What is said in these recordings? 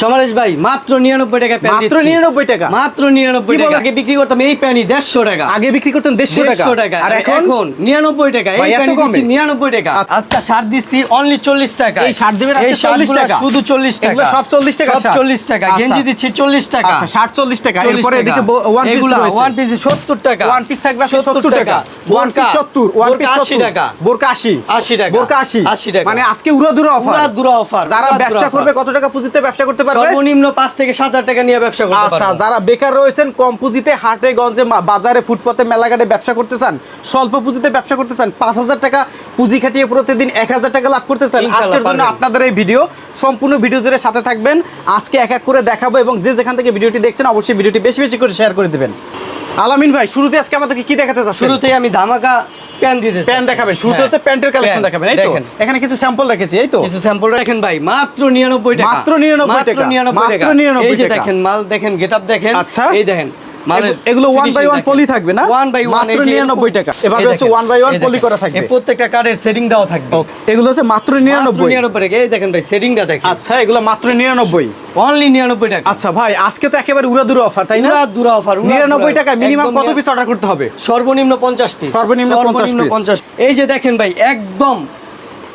সমরেশ ভাই মাত্র নিরানব্বই টাকা প্যান মাত্র। 99 টাকা? মাত্র নিরানব্বই টাকা। আগে বিক্রি করতাম এই দেড়শো টাকা। আগে বিক্রি করতেন দেড়শো টাকা। আর এখন? নিরানব্বই টাকা। এই? দিচ্ছি নিরানব্বই টাকা। আচ্ছা। আজকে সার দিচ্ছি অনলি চল্লিশ টাকা। এই শার্ট দিবেন এই 40 শার্টগুলো টাকা? শুধু চল্লিশ টাকা। সব 40 টাকা সব চল্লিশ টাকা। আচ্ছা। গেঞ্জি দিচ্ছি চল্লিশ টাকা। আচ্ছা ষাট চল্লিশ টাকা। এরপরে এদিকে ওয়ান পিস ওয়ান পিস সত্তর টাকা। ওয়ান পিস থাকবে সত্তর টাকা। ওয়ান পিস সত্তর ওয়ান পিস আশি টাকা। বোরকা আশি। আশি টাকা। বোরকা আশি। আশি টাকা। মানে আজকে উড়াদুরা অফার। উড়াধুরা offer, যারা উড়াধুরা ব্যবসা করবে কত টাকা পুঁজিতে ব্যবসা করতে পারবে? সর্বনিম্ন পাঁচ থেকে সাত হাজার টাকা নিয়ে ব্যবসা করতে আচ্ছা যারা বেকার রয়েছেন কম পুঁজিতে হাটে গঞ্জে বাজারে ফুটপাতে মেলাঘাটে ব্যবসা করতে চান স্বল্প পুঁজিতে ব্যবসা করতে চান পাঁচ হাজার টাকা পুঁজি খাটিয়ে প্রতিদিন এক হাজার টাকা লাভ করতে চান আজকের জন্য আপনাদের এই ভিডিও সম্পূর্ণ ভিডিও জুড়ে সাথে থাকবেন। আজকে এক এক করে দেখাবো এবং যে যেখান থেকে ভিডিওটি দেখছেন অবশ্যই ভিডিওটি বেশি বেশি করে শেয়ার করে দিবেন। আলামিন ভাই শুরুতে আজকে আমাদেরকে কি দেখাতে চাচ্ছেন? শুরুতেই আমি ধামাকা প্যান দিতে প্যান্ট দেখাবেন। শুরুতে হ্যাঁ। হচ্ছে প্যান্টের কালেকশন দেখাবেন এই তো? দেখেন। এখানে কিছু স্যাম্পল রেখেছি এই তো? কিছু স্যাম্পল দেখেন ভাই মাত্র নিরানব্বই টাকা। মাত্র 99 টাকা। মাত্র নিরানব্বই মাত্র টাকা। এই যে দেখেন মাল দেখেন গেটআপ দেখেন। আচ্ছা। এই দেখেন এগু- এগুলো one by one poly থাকবে না? ওয়ান বাই ওয়ান মাত্র 99 টাকা। এভাবে হচ্ছে one by one poly করা থাকবে। প্রত্যেকটা কার্ডের সেটিং দেওয়া থাকবে। এগুলো হচ্ছে মাত্র নিরানব্বই। নিরানব্বই টাকা। এই দেখেন ভাই সেটিংটা দেখেন। আচ্ছা এগুলো মাত্র নিরানব্বই। অনলি নিরানব্বই টাকা। আচ্ছা ভাই আজকে তো একেবারে উড়াদুরা অফার তাই না? উড়া অফার নিরানব্বই টাকা মিনিমাম কত পিস অর্ডার করতে হবে? সর্বনিম্ন পঞ্চাশ পিস সর্বনিম্ন 50 piece। পঞ্চাশ এই যে দেখেন ভাই একদম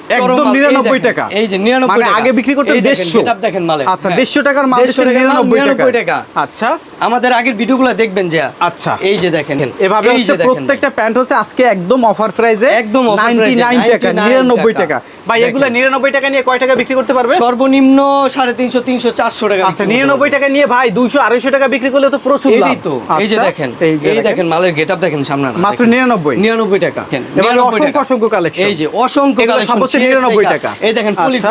একদম চরম মাল, এই 99 দেখেন, টাকা। এই যে নিরানব্বই মানে। আগে বিক্রি করতেন এই দেখেন, 150 setup দেখেন মালের। আচ্ছা হ্যাঁ। দেড়শো টাকার মাল 150 টাকার মাল, 99 টাকা। 99 টাকা। আচ্ছা। আমাদের আগের ভিডিওগুলো দেখবেন যে আচ্ছা। এই যে দেখেন। এভাবে হচ্ছে প্রত্যেকটা প্যান্ট হচ্ছে আজকে একদম অফার প্রাইসে একদম offer price এ, 99 টাকা 99 99 টাকা। ভাই এগুলো 99 টাকা নিয়ে কয় টাকা বিক্রি করতে পারবে? সর্বনিম্ন সাড়ে তিনশো তিনশো চারশো টাকা আচ্ছা 99 টাকা নিয়ে ভাই 200 250 টাকা বিক্রি করলে তো প্রচুর। লাভ। এই তো এই যে আচ্ছা, দেখেন। এই দেখেন। মালের গেটআপ দেখেন সামনে মাত্র দেখেন। 99 নিরানব্বই টাকা। এভাবে 99 অসংখ্য। অসংখ্য কালেকশন এই যে অসংখ্য এগুলো collection, সব হচ্ছে serious 99 টাকা। এই দেখেন পুলি আচ্ছা,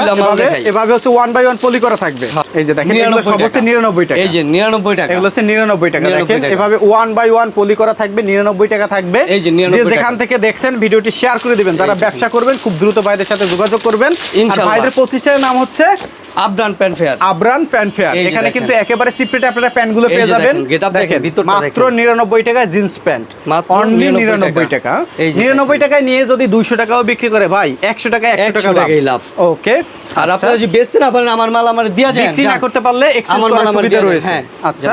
এভাবে- হচ্ছে ওয়ান বাই ওয়ান পলি করা থাকবে। এই যে দেখেন এগুলো সব হচ্ছে 99 টাকা। এই যে নিরানব্বই টাকা। এগুলো হচ্ছে 99 টাকা। দেখেন এভাবে ওয়ান বাই ওয়ান পলি করা থাকবে 99 টাকা থাকবে। এই যে 99 টাকা। যেখান থেকে দেখছেন ভিডিওটি শেয়ার করে দিবেন। যারা ব্যবসা করবেন খুব দ্রুত ভাইদের সাথে যোগাযোগ করবেন। ইনশাআল্লাহ। ভাইদের প্রতিষ্ঠানের নাম হচ্ছে Abran pan fair Abran pan fair এখানে কিন্তু একেবারে সিপ্রেট আপনারা প্যান্টগুলো পেয়ে যাবেন। দেখেন, মাত্র দেখেন। 99 টাকা জিন্স প্যান্ট অনলি 99 99 টাকা। এই যে 99 টাকায় নিয়ে যদি 200 টাকাও বিক্রি করে ভাই 100 টাকা 100 টাকা 100 লাভ। ওকে আর আপনারা যদি বেচতে না পারেন আমার মাল আমার দিয়া যায় বিক্রি না করতে পারলে এক্সচেঞ্জ করার সুবিধা রয়েছে। হ্যাঁ। আচ্ছা।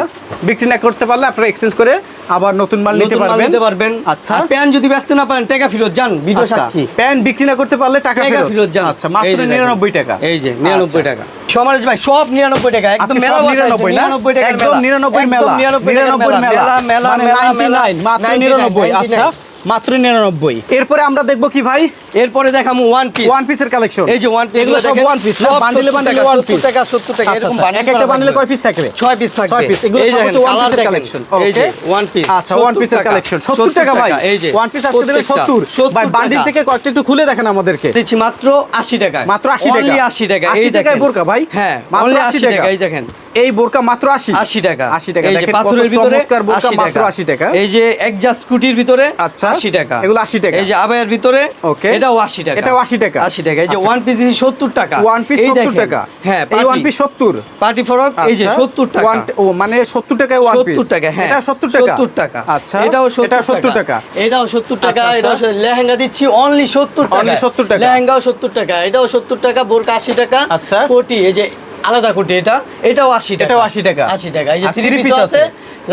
বিক্রি না করতে পারলে আপনারা এক্সচেঞ্জ করে আবার নতুন মাল নিতে পারবেন। নিতে পারবেন। আচ্ছা। প্যান যদি বেচতে না পারেন টাকা ফেরত যান ভিডিও আচ্ছা। সাক্ষী। প্যান বিক্রি না করতে পারলে টাকা টাকা ফেরত। যান। আচ্ছা মাত্র এই যে দেখেন। 99 টাকা। এই যে 99 আচ্ছা। টাকা। সমাজ ভাই সব 99 টাকা একদম মেলা 99 না? 99 টাকার একদম 99 মেলা। 99 মেলা। মেলা মেলা মানে মেলা 99, মাত্র 99 আচ্ছা। মাত্র 99 এরপরে আমরা দেখব কি ভাই? এরপরে দেখামু ওয়ান পিস ওয়ান পিসের কালেকশন এই যে ওয়ান পিস এগুলো সব ওয়ান পিস না বান্ডিলে বান্ডিলে ওয়ান পিস টাকা 70 টাকা আচ্ছা এরকম আচ্ছা, এক একটা বান্ডিলে কয় পিস থাকবে 6 পিস থাকবে। 6 পিস এগুলো সব হচ্ছে ওয়ান পিসের। কালেকশন এই যে ওকে ওয়ান পিস আচ্ছা ওয়ান পিসের কালেকশন 70 টাকা ভাই। এই যে ওয়ান পিস আজকে দেবে 70 ভাই বান্ডিল থেকে কয়েকটা একটু খুলে দেখেন আমাদেরকে। দিচ্ছি মাত্র 80 টাকা। মাত্র 80 টাকা। Only 80 টাকা এই টাকায় বোরকা ভাই। হ্যাঁ মাত্র মাত্র 80 80 টাকা টাকা। এই দেখেন। এই বোরকা মাত্র 80 80 টাকা। 80 টাকা। এই যে পাথরের ভিতরে বোরকা মাত্র 80 টাকা। এই যে একজাস্ট স্কুটির ভিতরে আচ্ছা। 80 টাকা। এগুলো 80 টাকা। এই যে আবায়ের ভিতরে ওকে। এটাও 80 টাকা। এটাও 80 টাকা। 80 টাকা। এই যে আচ্ছা। ওয়ান পিস দিছি 70 টাকা। ওয়ান পিস এই 70 টাকা। হ্যাঁ এই ওয়ান পিস 70 পার্টি ফরক এই যে আচ্ছা। 70 টাকা। ও মানে 70 টাকায় ওয়ান পিস 70 টাকা হ্যাঁ। এটা 70 টাকা। 70 টাকা। আচ্ছা। এটাও 70 এটা 70 টাকা। এটাও 70 টাকা আচ্ছা, এটাও আচ্ছা। লেহেঙ্গা দিচ্ছি অনলি 70 টাকা। Only 70 টাকা। লেহেঙ্গাও 70 টাকা এটাও 70 টাকা বোরকা 80 টাকা। আচ্ছা। কোটি এই যে আলাদা কোটি এটা এটাও 80 টাকা। এটাও 80 টাকা। 80 টাকা। এই যে থ্রি পিস আছে।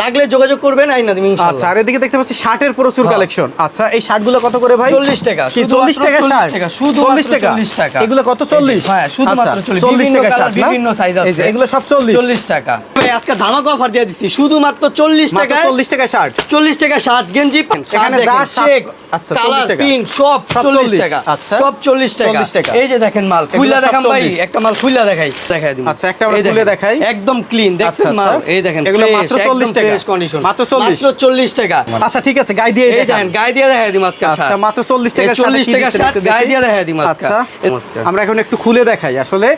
লাগলে যোগাযোগ করবেন আইনা দিবেন আচ্ছা আর এদিকে দেখতে পাচ্ছি শার্টের প্রচুর হ্যাঁ। কালেকশন আচ্ছা এই শার্টগুলো কত করে ভাই 40 টাকা, কি 40 টাকা 40 শার্ট টাকা, 40 টাকা 40 টাকা। এগুলো কত 40 হ্যাঁ, শুধুমাত্র আচ্ছা, 40 40 টাকা শার্ট? বিভিন্ন এই যে আছে। এগুলো সব 40 চল্লিশ টাকা ভাই, আজকে ধামাকা অফার দিয়ে শুধুমাত্র চল্লিশ মাত্র টাকায় 40 টাকা শার্ট চল্লিশ টাকা শার্ট গেঞ্জি এখানে যা আচ্ছা, 40 টাকা। প্রিন্ট সব সব 40 টাকা আচ্ছা। সব চল্লিশ টাকা 40 টাকা। এই যে দেখেন মাল এগুলো খুইলা দেখাম ভাই একটা মাল খুইলা দেখাই দেখাই দিন আচ্ছা, একটা খুলে দেখাই। একদম ক্লিন আচ্ছা, দেখছেন আচ্ছা। মাল এই দেখেন এগুলো মাত্র 40 টাকা। Fresh condition। মাত্র 40 মাত্র চল্লিশ। টাকা। আচ্ছা ঠিক আছে গায়ে দিয়ে এই দেখেন। গায়ে দিয়ে দেখাই দিম আজকে আচ্ছা মাত্র 40 টাকা চল্লিশ টাকা শার্ট দিয়ে দেখাই দিম আজকে আচ্ছা আমরা এখন একটু খুলে দেখাই। আসলে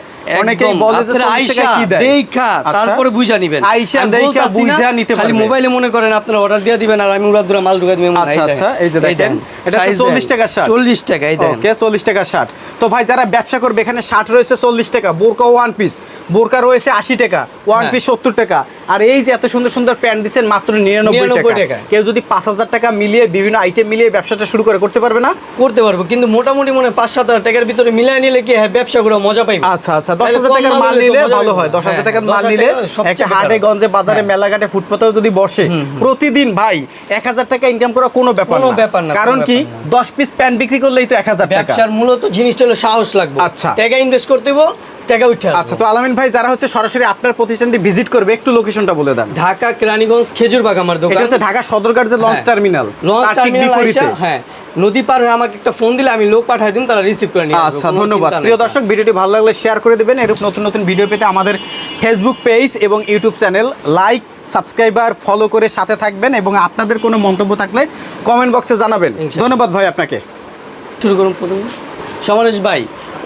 অনেকেই বলে যে 40 টাকা কি দেয়? দেইখা, আচ্ছা। তারপরে বুঝা নিবেন। আইসা, দেইখা, বুঝা নিতে খালি মোবাইলে মনে করেন আপনারা অর্ডার দিয়ে দিবেন আর আমি উড়াদুরা মাল ঢুকাই আচ্ছা আচ্ছা এই যে দেখেন এটা 40 টাকার শার্ট। চল্লিশ টাকা এই দেখেন ওকে 40 টাকার শার্ট। তো ভাই যারা ব্যবসা করবে এখানে শার্ট রয়েছে 40 টাকা বোরকা ওয়ান পিস বোরকা রয়েছে 80 টাকা ওয়ান। পিস 70 টাকা। আর এই যে এত সুন্দর সুন্দর প্যান্ট দিচ্ছেন মাত্র নিরানব্বই টাকা। কেউ যদি পাঁচ হাজার টাকা মিলিয়ে বিভিন্ন আইটেম মিলিয়ে ব্যবসাটা শুরু করে করতে পারবে না? করতে পারব কিন্তু মোটামুটি মনে হয় পাঁচ সাত হাজার টাকার ভিতরে মিলাই নিলে কি হ্যাঁ ব্যবসা করে মজা পাইবে? আচ্ছা আচ্ছা। দশ হাজার টাকার মাল নিলে ভালো হয়। দশ হাজার হ্যাঁ, টাকার মাল নিলে একটা হাটে গঞ্জে বাজারে হ্যাঁ। মেলাঘাটে ফুটপাতেও যদি বসে প্রতিদিন ভাই এক হাজার টাকা ইনকাম করা কোনো ব্যাপার কোনো। ব্যাপার না, কারণ কি? দশ পিস প্যান্ট বিক্রি করলেই তো এক হাজার টাকা। ব্যবসার মূলত জিনিসটা হলো সাহস লাগবে। আচ্ছা। টাকা ইনভেস্ট করতে হইব টাকা উঠে আচ্ছা তো আলামিন ভাই যারা হচ্ছে সরাসরি আপনার প্রতিষ্ঠানটি ভিজিট করবে একটু লোকেশনটা বলে দেন। ঢাকা কেরানীগঞ্জ খেজুরবাগ আমার দোকান। এটা হচ্ছে ঢাকা সদরঘাট যে লঞ্চ। টার্মিনাল লঞ্চ টার্মিনাল হ্যাঁ। নদী পার হয়ে আমাকে একটা ফোন দিলে আমি লোক পাঠাই দিন তারা রিসিভ করে নিয়ে আচ্ছা ধন্যবাদ। প্রিয় দর্শক ভিডিওটি ভালো লাগলে শেয়ার করে দেবেন। এরকম নতুন নতুন ভিডিও পেতে আমাদের ফেসবুক পেজ এবং YouTube channel like subscriber follow করে সাথে থাকবেন এবং আপনাদের কোনো মন্তব্য থাকলে কমেন্ট বক্সে জানাবেন। ধন্যবাদ ভাই আপনাকে। শুরু করুন প্রথমে। সমরেশ ভাই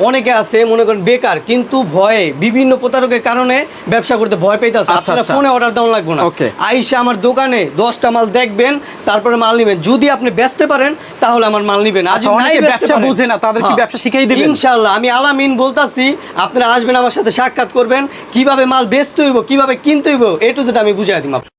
অনেকে আছে মনে করেন বেকার কিন্তু ভয়ে বিভিন্ন প্রতারকের কারণে ব্যবসা করতে ভয় পাইতেছে আচ্ছা, আপনারা আচ্ছা। ফোনে অর্ডার দেওয়া লাগবে না. আইসা আমার দোকানে দশটা মাল দেখবেন তারপরে মাল নেবেন যদি আপনি বেচতে পারেন তাহলে আমার মাল নেবেন আজ আচ্ছা, ব্যবসা বুঝে না, তাদের কি হ্যাঁ। ব্যবসা শিখাই দিবেন? ইনশাআল্লাহ আমি আলামিন বলতাছি আপনারা আসবেন আমার সাথে সাক্ষাৎ করবেন কীভাবে মাল বেচতে হইব কীভাবে কিনতে হইব এটু যেটা আমি বুঝাই দিই